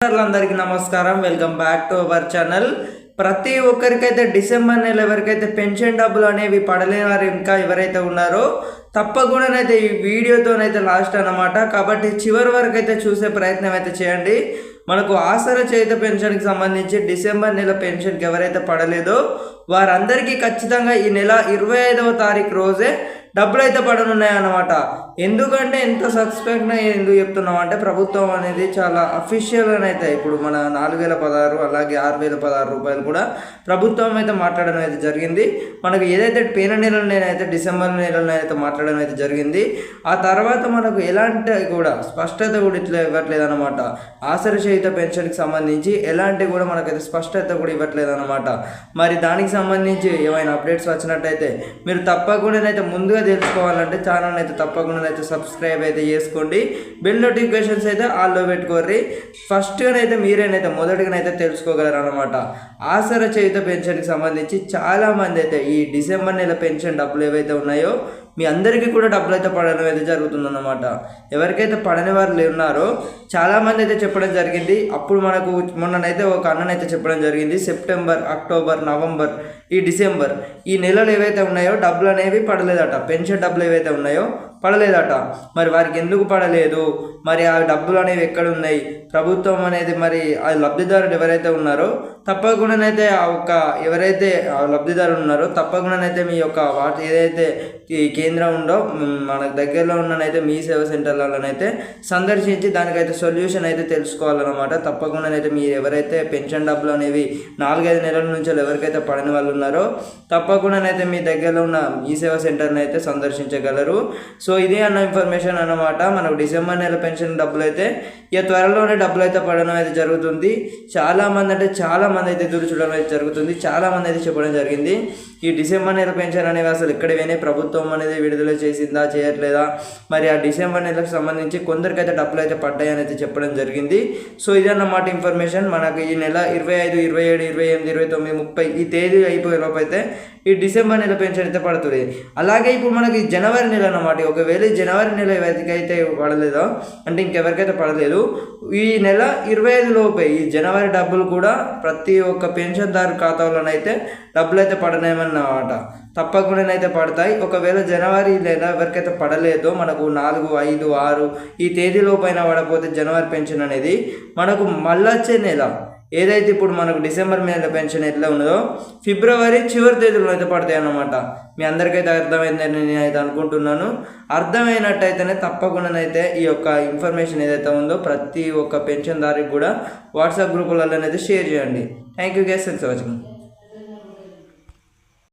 అందరికీ నమస్కారం. Welcome back to our channel ప్రతి ఒక్కరికైతే డిసెంబర్ నెల ఎవరికైతే పెన్షన్ డబ్బులు అనేవి పడలేని వారు ఇంకా ఎవరైతే ఉన్నారో తప్పకుండానైతే ఈ వీడియోతోనైతే లాస్ట్ అన్నమాట. కాబట్టి చివరి వరకు అయితే చూసే ప్రయత్నం అయితే చేయండి. మనకు ఆసరా చేత పెన్షన్కి సంబంధించి డిసెంబర్ నెల పెన్షన్కి ఎవరైతే పడలేదో వారందరికీ ఖచ్చితంగా ఈ నెల ఇరవై ఐదవ తారీఖు రోజే డబ్బులు అయితే పడనున్నాయన్నమాట. ఎందుకంటే ఎంత సస్పెక్ట్ ఎందుకు చెప్తున్నాం అంటే ప్రభుత్వం అనేది చాలా అఫీషియల్గా అయితే ఇప్పుడు మన నాలుగు వేల పదహారు అలాగే ఆరు వేల పదహారు రూపాయలు కూడా ప్రభుత్వం అయితే మాట్లాడడం అయితే జరిగింది. మనకు ఏదైతే పేన నెలలోనైతే డిసెంబర్ నెలలోనైతే మాట్లాడడం అయితే జరిగింది. ఆ తర్వాత మనకు ఎలాంటి కూడా స్పష్టత కూడా ఇట్లా ఇవ్వట్లేదు అనమాట ఆసర పెన్షన్కి సంబంధించి ఎలాంటి కూడా మనకైతే స్పష్టత కూడా ఇవ్వట్లేదు అనమాట మరి దానికి సంబంధించి ఏమైనా అప్డేట్స్ వచ్చినట్టయితే మీరు తప్పకుండా అయితే ముందుగా తెలుసుకోవాలంటే ఛానల్ అయితే తప్పకుండా అయితే సబ్స్క్రైబ్ అయితే చేసుకోండి. బెల్ నోటిఫికేషన్స్ అయితే ఆల్లో పెట్టుకోర్రి. ఫస్ట్గానైతే మీరేనైతే మొదటిగానైతే తెలుసుకోగలరు అనమాట ఆసర చేయుత పెన్షన్కి సంబంధించి చాలామంది అయితే ఈ డిసెంబర్ నెల పెన్షన్ డబ్బులు ఏవైతే ఉన్నాయో మీ అందరికీ కూడా డబ్బులు అయితే పడడం అయితే జరుగుతుందన్నమాట. ఎవరికైతే పడని వారు ఉన్నారో చాలామంది అయితే చెప్పడం జరిగింది. అప్పుడు మనకు మొన్ననైతే ఒక అన్ననైతే చెప్పడం జరిగింది. సెప్టెంబర్ అక్టోబర్ నవంబర్ ఈ డిసెంబర్ ఈ నెలలు ఏవైతే ఉన్నాయో డబ్బులు అనేవి పడలేదట. పెన్షన్ డబ్బులు ఏవైతే ఉన్నాయో పడలేదట. మరి వారికి ఎందుకు పడలేదు? మరి ఆ డబ్బులు అనేవి ఎక్కడ ఉన్నాయి ప్రభుత్వం అనేది మరి ఆ లబ్ధిదారుడు ఎవరైతే ఉన్నారో తప్పకుండానైతే ఆ ఒక్క ఎవరైతే ఆ లబ్ధిదారులు ఉన్నారో తప్పకుండానైతే మీ యొక్క వాటి ఏదైతే ఈ కేంద్రం ఉందో మన దగ్గరలో ఉన్ననైతే మీ సేవ సెంటర్లలోనైతే సందర్శించి దానికైతే సొల్యూషన్ అయితే తెలుసుకోవాలన్నమాట. తప్పకుండానైతే మీరు ఎవరైతే పెన్షన్ డబ్బులు అనేవి నాలుగైదు నెలల నుంచి ఎవరికైతే పడని వాళ్ళు ఉన్నారో తప్పకుండానైతే మీ దగ్గరలో ఉన్న ఈ సేవ సెంటర్ని అయితే సందర్శించగలరు. సో ఇదే అన్న ఇన్ఫర్మేషన్ అన్నమాట. మనకు డిసెంబర్ నెల పెన్షన్ డబ్బులు అయితే ఇక త్వరలోనే డబ్బులు అయితే పడడం అయితే జరుగుతుంది. చాలా మంది అంటే చాలా మంది అయితే ఎదురు చూడడం అయితే జరుగుతుంది. చాలామంది అయితే చెప్పడం జరిగింది. ఈ డిసెంబర్ నెల పెన్షన్ అనేవి అసలు ఎక్కడ వినే ప్రభుత్వం అనేది విడుదల చేసిందా చేయట్లేదా? మరి ఆ డిసెంబర్ నెలకు సంబంధించి కొందరికైతే డబ్బులు అయితే పడ్డాయని అయితే చెప్పడం జరిగింది. సో ఇదన్నమాట ఇన్ఫర్మేషన్. మనకు ఈ నెల ఇరవై ఐదు ఇరవై ఏడు ఇరవై ఎనిమిది ఇరవై తొమ్మిది ముప్పై ఈ తేదీ అయిపోయే లోపు అయితే ఈ డిసెంబర్ నెల పెన్షన్ అయితే పడుతుంది. అలాగే ఇప్పుడు మనకి జనవరి నెల అన్నమాట. ఒకవేళ జనవరి నెల ఎవరికైతే పడలేదో అంటే ఇంకెవరికైతే పడలేదు ఈ నెల ఇరవై ఐదు లోపే ఈ జనవరి డబ్బులు కూడా ప్రతి ఒక్క పెన్షన్దారు ఖాతాలోనైతే డబ్బులు అయితే అన్నమాట. తప్పకుండానైతే పడతాయి. ఒకవేళ జనవరి లేదా ఎవరికైతే పడలేదో మనకు నాలుగు ఐదు ఆరు ఈ తేదీలోపైన పడకపోతే జనవరి పెన్షన్ అనేది మనకు మళ్ళొచ్చే నెల. ఏదైతే ఇప్పుడు మనకు డిసెంబర్ మీద పెన్షన్ ఎట్లా ఉన్నదో ఫిబ్రవరి చివరి తేదీలో అయితే పడతాయి అన్నమాట. మీ అందరికైతే అర్థమైందని నేను అయితే అనుకుంటున్నాను. అర్థమైనట్టయితేనే తప్పకుండానైతే ఈ యొక్క ఇన్ఫర్మేషన్ ఏదైతే ఉందో ప్రతి ఒక్క పెన్షన్ దారికి కూడా వాట్సాప్ గ్రూపులలో అయితే షేర్ చేయండి. Thank you guys for watching